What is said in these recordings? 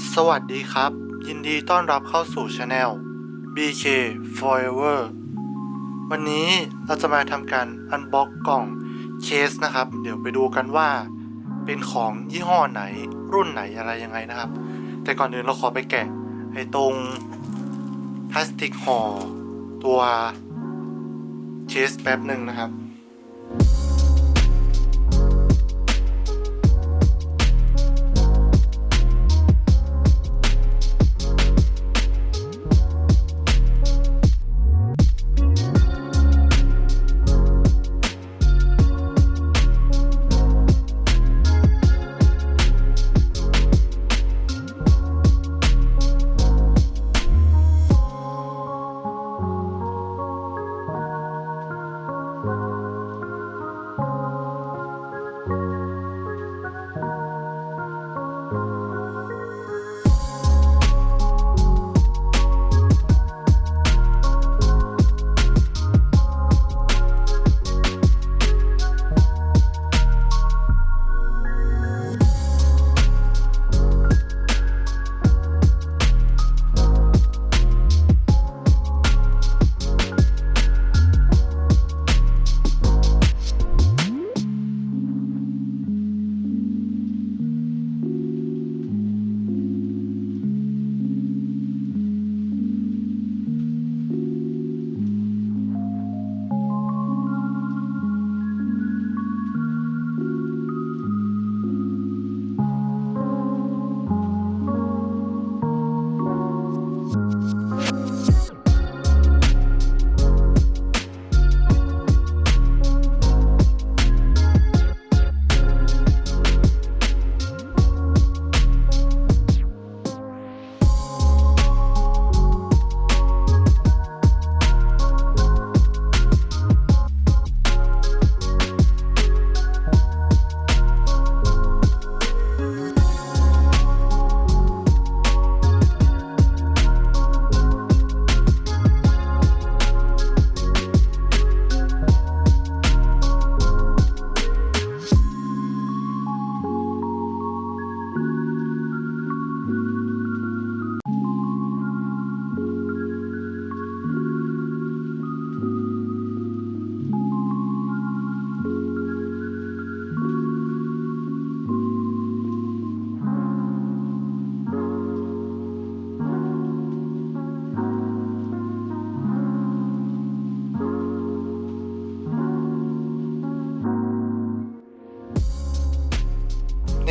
สวัสดีครับ ยินดีต้อนรับเข้าสู่ช anel BK Forever วันนี้เราจะมาทำการอันบ็อกกล่องเคสนะครับ เดี๋ยวไปดูกันว่า เป็นของยี่ห้อไหนรุ่นไหนอะไรยังไงนะครับ แต่ก่อนอื่นเราขอไปแกะไอ้ตรงพลาสติกห่อตัวเคสแป๊บหนึ่งนะครับ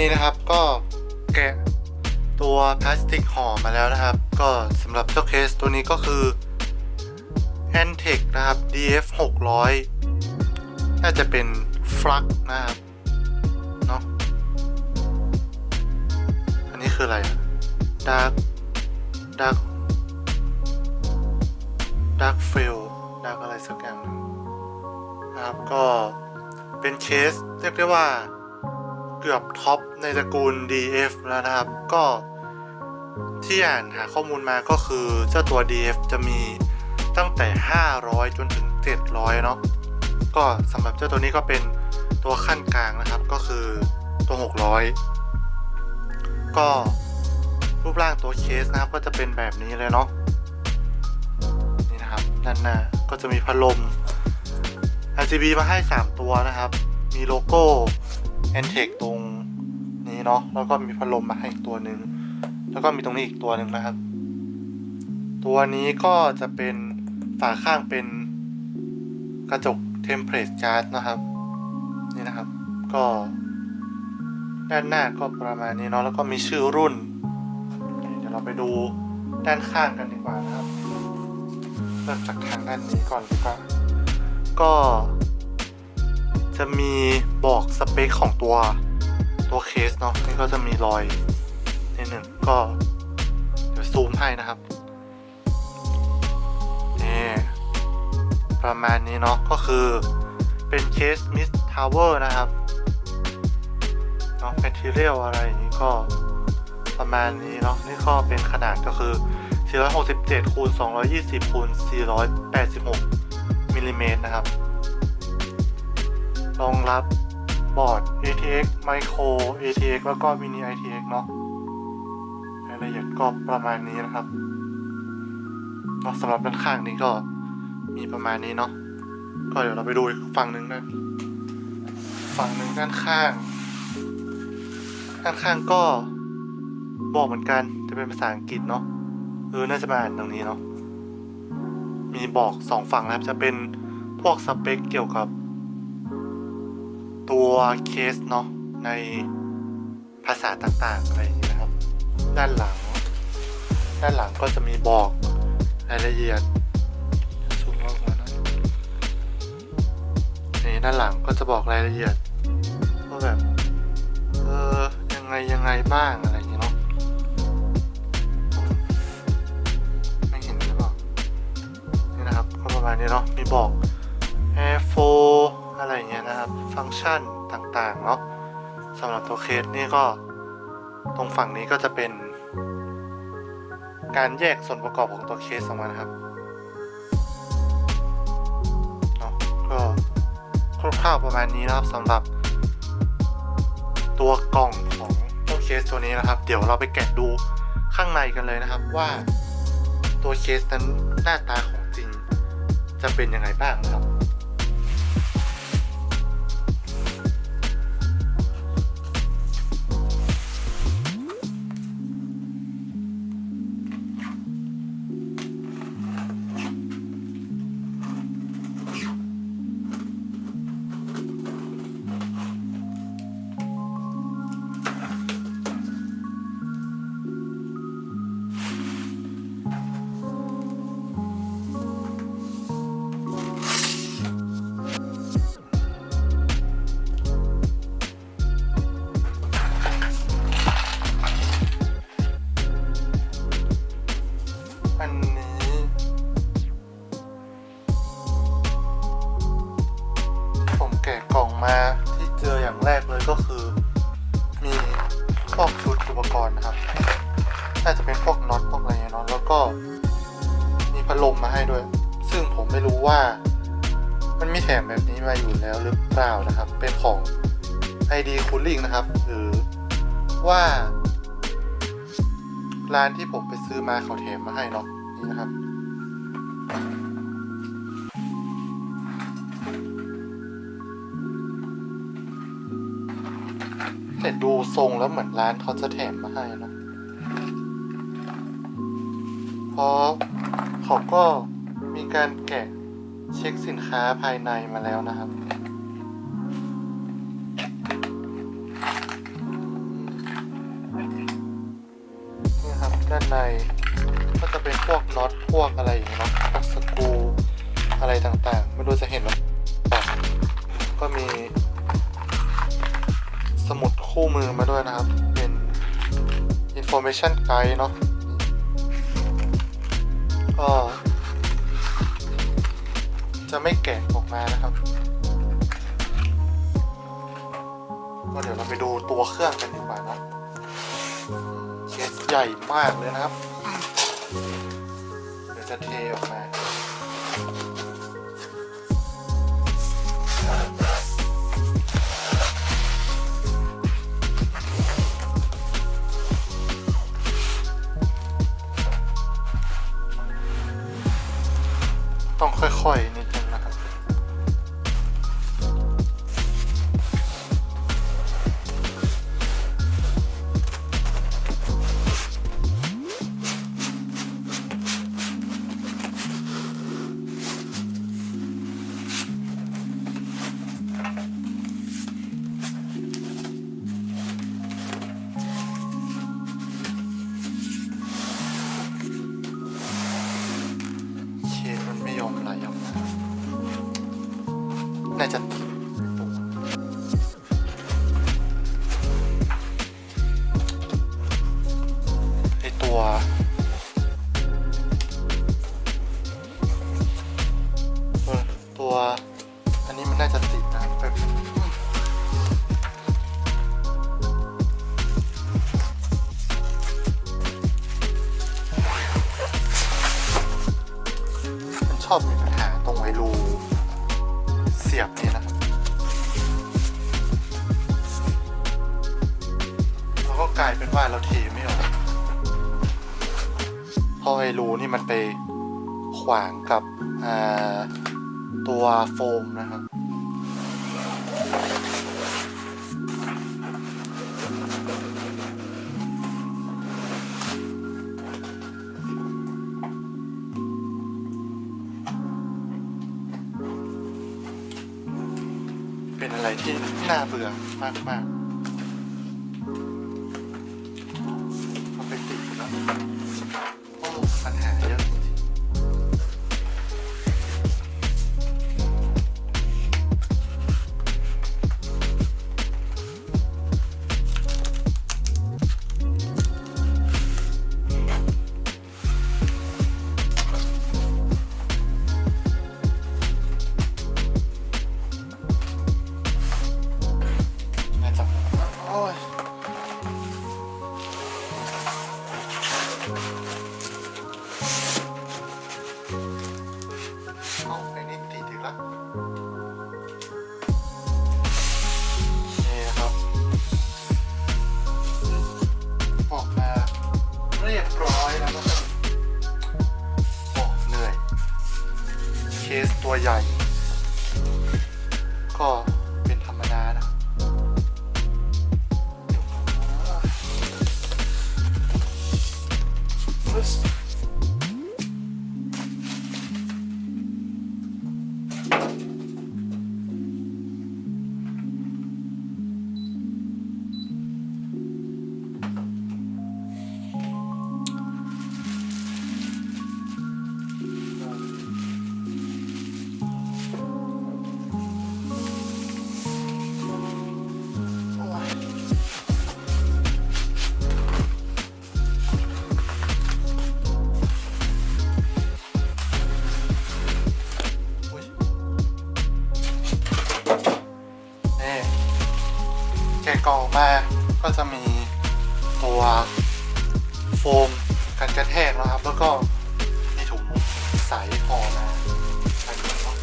นี่นะครับก็แกะตัวพลาสติกห่อมาแล้วนะครับ ก็สำหรับเจ้าเคสตัวนี้ก็คือ a n t e c นะครับ DF 600น่าจะเป็นฟลักนะครับเนาะอันนี้คืออะไรดาร์กดาร์กดาร์กเฟลดาร์กอะไรสักอย่างหนึ่งนะครับก็เป็นเคสเรียกได้ว่า เกือบท็อปในตระกูล DF แล้วนะครับ ก็ที่อ่านหาข้อมูลมาก็คือเจ้าตัว DF จะมีตั้งแต่ 500 จนถึง 700 เนาะก็สำหรับเจ้าตัวนี้ก็เป็นตัวขั้นกลางนะครับก็คือตัว 600 ก็รูปร่างตัวเคสนะครับก็จะเป็นแบบนี้เลยเนาะนี่นะครับด้านหน้าก็จะมีพัดลม RGB มาให้ 3 ตัวนะครับ มีโลโก้ แอนเทคตรงนี้เนาะแล้วก็มีพัดลมมาให้อีกตัวหนึ่งแล้วก็มีตรงนี้อีกตัวหนึ่งนะครับ ตัวนี้ก็จะเป็นฝาข้างเป็นกระจกเทมเพลตการ์ดนะครับ นี่นะครับ ก็ ด้านหน้าก็ประมาณนี้เนาะแล้วก็มีชื่อรุ่น เดี๋ยวเราไปดูด้านข้างกันดีกว่านะครับเริ่มจากทางด้านนี้ก่อนดีกว่าก็ จะมีบอกสเปคของตัวตัวเคสเนาะนี่ก็จะมีรอยนิดหนึ่งก็เดี๋ยวซูมให้นะครับนี่ประมาณนี้เนาะก็คือเป็นเคสมิสทาวเวอร์นะครับเนาะแมทเทียลอะไรอย่างนี้ก็ประมาณนี้เนาะนี่ก็เป็นขนาดก็คือ 467คูณ220คูณ486มิลลิเมตรนะครับ รองรับบอร์ด ATX Micro ATX แล้วก็ Mini ITX เนาะรายละเอียดก็ประมาณนี้นะครับเนาะสำหรับด้านข้างนี้ก็มีประมาณนี้เนาะก็เดี๋ยวเราไปดูอีกฝั่งหนึ่งนะ ฝั่งหนึ่งด้านข้าง ด้านข้างก็บอกเหมือนกันจะเป็นภาษาอังกฤษเนาะเออน่าจะมาอ่านตรงนี้เนาะมีบอกสองฝั่งนะครับจะเป็นพวกสเปคเกี่ยวกับ ตัวเคสเนาะในภาษาต่างๆอะไรอย่างนี้นะครับ ด้านหลัง ด้านหลังก็จะมีบอกรายละเอียดซูมออกมาหน่อยนี่ด้านหลังก็จะบอกรายละเอียดว่าแบบเออยังไงยังไงบ้างอะไรอย่างนี้เนาะไม่เห็นหรือเปล่านี่นะครับก็ประมาณนี้เนาะมีบอก Air 4 อะไรอย่างเงี้ยนะครับ ฟังก์ชันต่างๆเนาะสำหรับตัวเคสนี่ก็ตรงฝั่งนี้ก็จะเป็น การแยกส่วนประกอบของตัวเคสออกมานะครับเนาะก็คร่าวๆประมาณนี้นะครับสำหรับ ตัวกล่องของตัวเคสตัวนี้นะครับ เดี๋ยวเราไปแกะดูข้างในกันเลยนะครับว่าตัวเคสนั้นหน้าตาของจริงจะเป็นยังไงบ้างนะครับ มีพัดลมมาให้ด้วย ซึ่งผมไม่รู้ว่า มันมีแถมแบบนี้มาอยู่แล้วหรือเปล่านะครับ เป็นของ ID Cooling นะครับ หรือว่าร้านที่ผมไปซื้อมาเขาแถมมาให้เนาะนี่นะครับ แต่ดูทรงแล้วเหมือนร้านเขาจะแถมมาให้นะ เพราะเขาก็มีการแกะเช็คสินค้าภายในมาแล้วนะครับ นี่ครับ ด้านในก็จะเป็นพวกน็อตพวกอะไรอย่างเงี้ยนะพวกสกรูอะไรต่างๆ ไม่รู้จะเห็นหรือเปล่าก็มี สมุดคู่มือมาด้วยนะครับ เป็น information guide เนาะ ก็จะไม่แกะออกมานะครับ ก็เดี๋ยวเราไปดูตัวเครื่องกันดีกว่าเนาะเคสใหญ่มากเลยนะครับ เดี๋ยวจะเทออกมา น่าจะ กลายเป็นว่าเราเทไม่ออกไอ้รูนี่มันไปขวางกับตัวโฟมนะครับเป็นอะไรที่น่าเบื่อมากมากๆ อยแล้วนะครับโอ้เหนื่อย เคสตัวใหญ่ ก็ จะมีตัวโฟมกันกระแทกนะครับ แล้วก็มีถุงใสห่อมาอันะ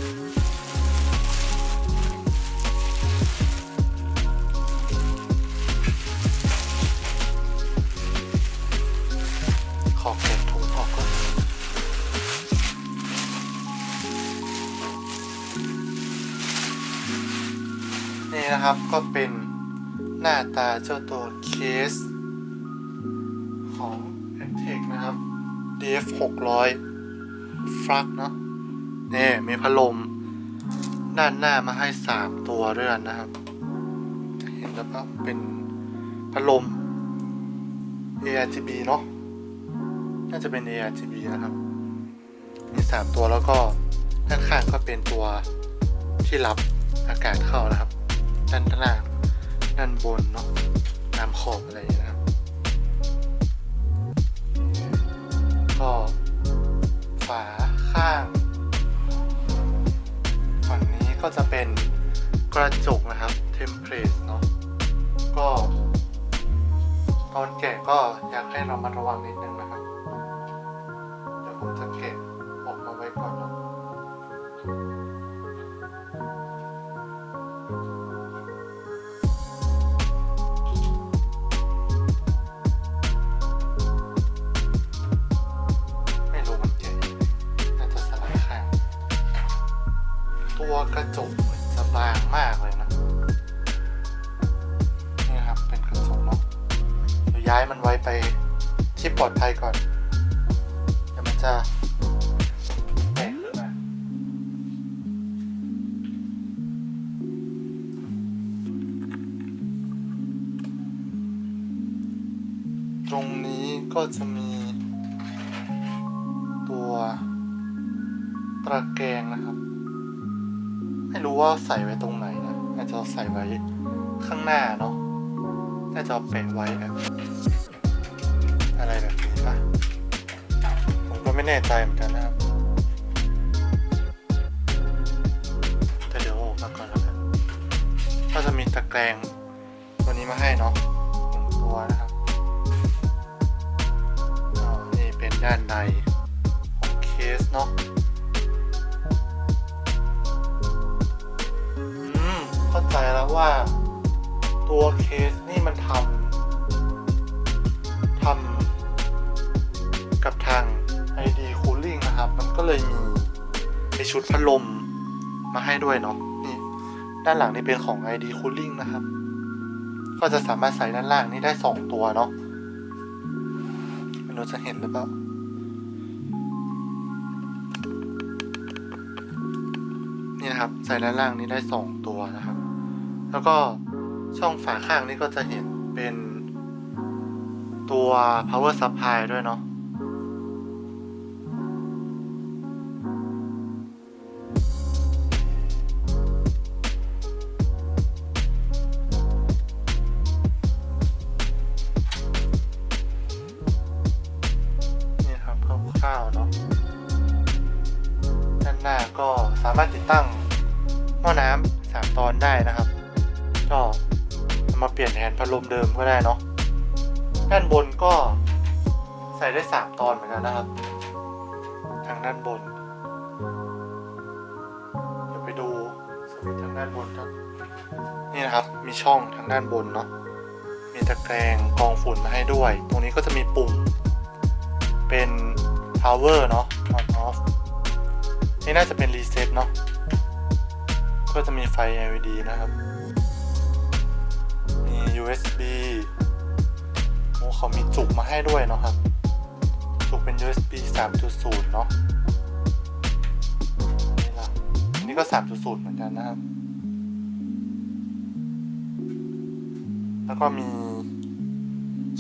ขอเก็บถุงออกก่อนนี่นะครับก็เป็น หน้าตาเจ้าตัวเคส ของ a c t e c นะครับ DF 600ฟลักเนาะนี่มีพัดลม ด้านหน้ามาให้ 3 ตัวด้วยกันนะครับจะเห็นแล้วก็เป็นพัดลม ARGB เนาะน่าจะเป็น ARGB นะครับ มี 3 ตัวแล้วก็ด้านข้างก็เป็นตัวที่รับอากาศเข้านะครับ ด้านล่าง ด้านบนเนาะตามขอบอะไรอย่างเงี้ยนะครับก็ฝาข้างฝั่งนี้ก็จะเป็นกระจกนะครับเทมเพลตเนาะก็ตอนแกะก็อยากให้เรามาระวังนิดนึงนะครับ เดี๋ยวผมจะแกะ ย้ายมันไว้ไปที่ปลอดภัยก่อน เดี๋ยวมันจะแตกตรงนี้ก็จะมีตัวตะแกรงนะครับ ไม่รู้ว่าใส่ไว้ตรงไหนนะอาจจะใส่ไว้ข้างหน้าเนาะ น่าจะเอาแปะไว้แบบอะไรแบบนี้ปะผมก็ไม่แน่ใจเหมือนกันนะครับแต่เดี๋ยวเอาออกมาก่อนแล้วกันก็จะมีตะแกรงตัวนี้มาให้เนาะหนึ่งตัวนะครับนี่เป็นด้านในของเคสเนาะอืมเข้าใจแล้วว่า ตัวเคสนี่มันทำทำกับทาง ID Cooling นะครับ มันก็เลยมีในชุดพัดลมมาให้ด้วยเนาะนี่ด้านหลังนี่เป็นของ ID Cooling นะครับ ก็จะสามารถใส่ด้านล่างนี่ได้สองตัวเนาะไม่รู้จะเห็นหรือเปล่านี่นะครับใส่ด้านล่างนี้ได้สองตัวนะครับ แล้วก็ ช่องฝาข้างนี่ก็จะเห็นเป็นตัว power supply ด้วยเนาะนี่ครับคร่าวๆเนาะด้านหน้าก็สามารถติดตั้งหม้อน้ำสามตอนได้นะครับ ก็เอ มาเปลี่ยนแทนพัดลมเดิมก็ได้เนาะด้านบนก็ใส่ได้สามตอนเหมือนกันนะครับ ทางด้านบน เดี๋ยวไปดูสวิตทางด้านบนครับนี่นะครับมีช่องทางด้านบนเนาะมีตะแกรงกองฝุ่นมาให้ด้วย ตรงนี้ก็จะมีปุ่ม เป็น power เนาะ on off นี่น่าจะเป็น reset เนาะก็จะมีไฟ LED นะครับ USB โอ้เขามีจุกมาให้ด้วยเนาะครับ จุกเป็น USB 3.0 เนาะนี่ละอันนี้ก็ 3.0 เหมือนกันนะครับ แล้วก็มี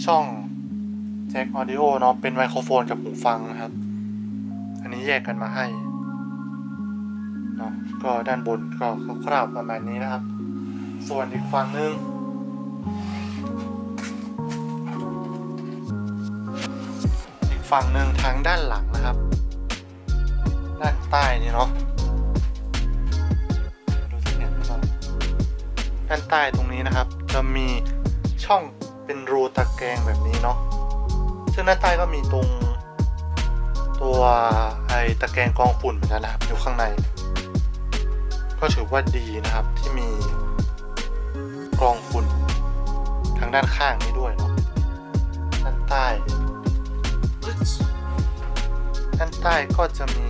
ช่องแจ็คออดิโอเนาะ เป็นไมโครโฟนกับหูฟังนะครับ อันนี้แยกกันมาให้เนาะก็ด้านบนก็คร่าวๆประมาณนี้นะครับ ส่วนอีกฝั่งหนึ่ง ฝั่งหนึ่งทางด้านหลังนะครับ ด้านใต้นี่เนาะดูสิเนี่ยด้านใต้ตรงนี้นะครับ จะมีช่องเป็นรูตะแกรงแบบนี้เนาะซึ่งด้านใต้ก็มีตรง ตัวไอตะแกรงกรองฝุ่นเหมือนกันนะครับอยู่ข้างใน ก็ถือว่าดีนะครับที่มีกรองฝุ่นทางด้านข้างนี้ด้วยเนาะด้านใต้ ด้านใต้ก็จะมี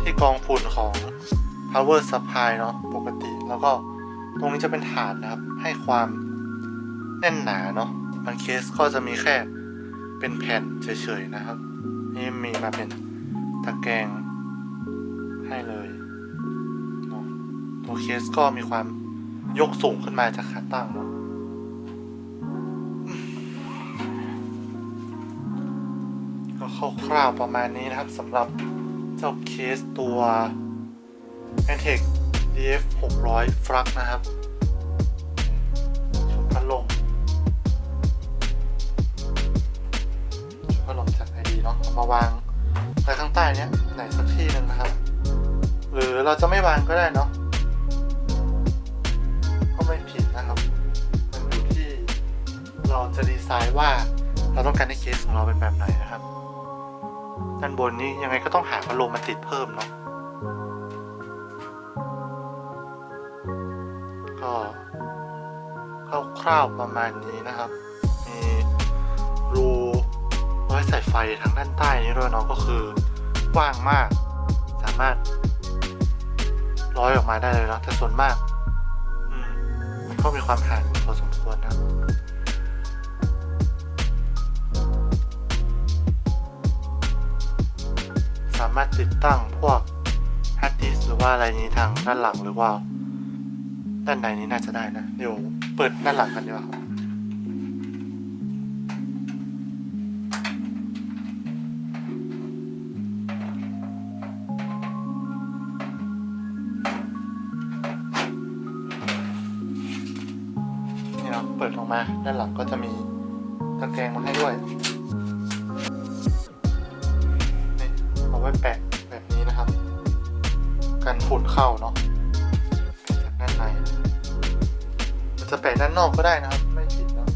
ที่กองฝุ่นของ power supply เนาะปกติ แล้วก็ตรงนี้จะเป็นฐานนะครับ ให้ความแน่นหนาเนาะบางเคสก็จะมีแค่เป็นแผ่นเฉยๆนะครับ นี่มีมาเป็นตะแกรงให้เลยเนาะตัวเคสก็มีความยกสูงขึ้นมาจากขาตั้งเนาะ ก็คร่าวๆประมาณนี้นะครับสำหรับเจ้าเคสตัว a n t e c DF 600ฟลักนะครับชุดพัดลมชุดพัดลมจากไอดีเนาะมาวางไว้ข้างใต้เนี้ยไหนสักที่หนึ่งนะครับ หรือเราจะไม่วางก็ได้เนาะก็ไม่ผิดนะครับ มันอยู่ที่เราจะดีไซน์ว่าเราต้องการให้เคสของเราเป็นแบบไหนนะครับ ด้านบนนี้ยังไงก็ต้องหาพัดลมมาติดเพิ่มเนาะก็คร่าวๆประมาณนี้นะครับ มีรูไว้ใส่ไฟทางด้านใต้นี้ด้วยเนาะก็คือกว้างมาก สามารถร้อยออกมาได้เลยเนาะแต่ส่วนมาก อืมมันก็มีความห่างพอสมควรนะส ตั้งพวกฮาร์ดดิสหรือว่าอะไรนี้ทางด้านหลังหรือว่า ด้านในนี้น่าจะได้นะ เดี๋ยวเปิดด้านหลังกันดีกว่านี่เนาะเปิดออกมาด้านหลังก็จะมีตะแกรงมาให้ด้วยานนอกก็ได้นะครับ ไม่ผิดนะ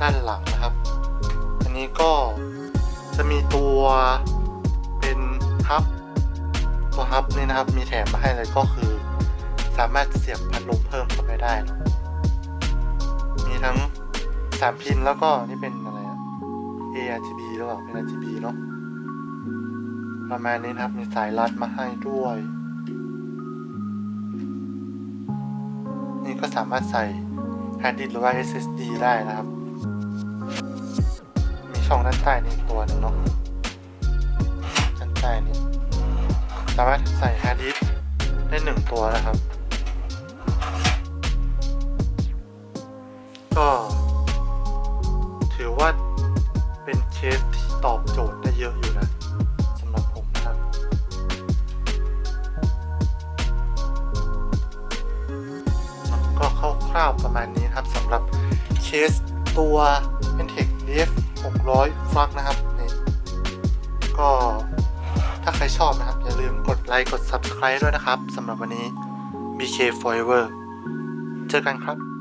ด้านหลังนะครับ อันนี้ก็จะมีตัวเป็นฮับ ตัวฮับนี่นะครับ มีแถมมาให้เลยก็คือ สามารถเสียบพัดลมเพิ่มเข้าไปได้นะมีทั้งสามพินแล้วก็นี่เป็นอะไร อะ ARGB หรือเปล่าเป็น RGB เนาะประมาณนี้นะครับมีสายรัดมาให้ด้วย นี่ก็สามารถใส่ฮาร์ดดิสก์หรือว่า SSD ได้นะครับ มีช่องด้านใต้นี่ตัวนึงเนาะด้านใต้นี้สามารถใส่ฮาร์ดดิสก์ได้หนึ่งตัวนะครับ ก็ เป็นเคสที่ตอบโจทย์ได้เยอะอยู่นะสำหรับผมนะครับก็คร่าวๆประมาณนี้ครับสำหรับเคสตัว Pentec DF 600ฟลักนะครับนี่ก็ถ้าใครชอบนะครับ อย่าลืมกดไลค์กด Subscribe ด้วยนะครับสำหรับวันนี้ BK Forever เจอกันครับ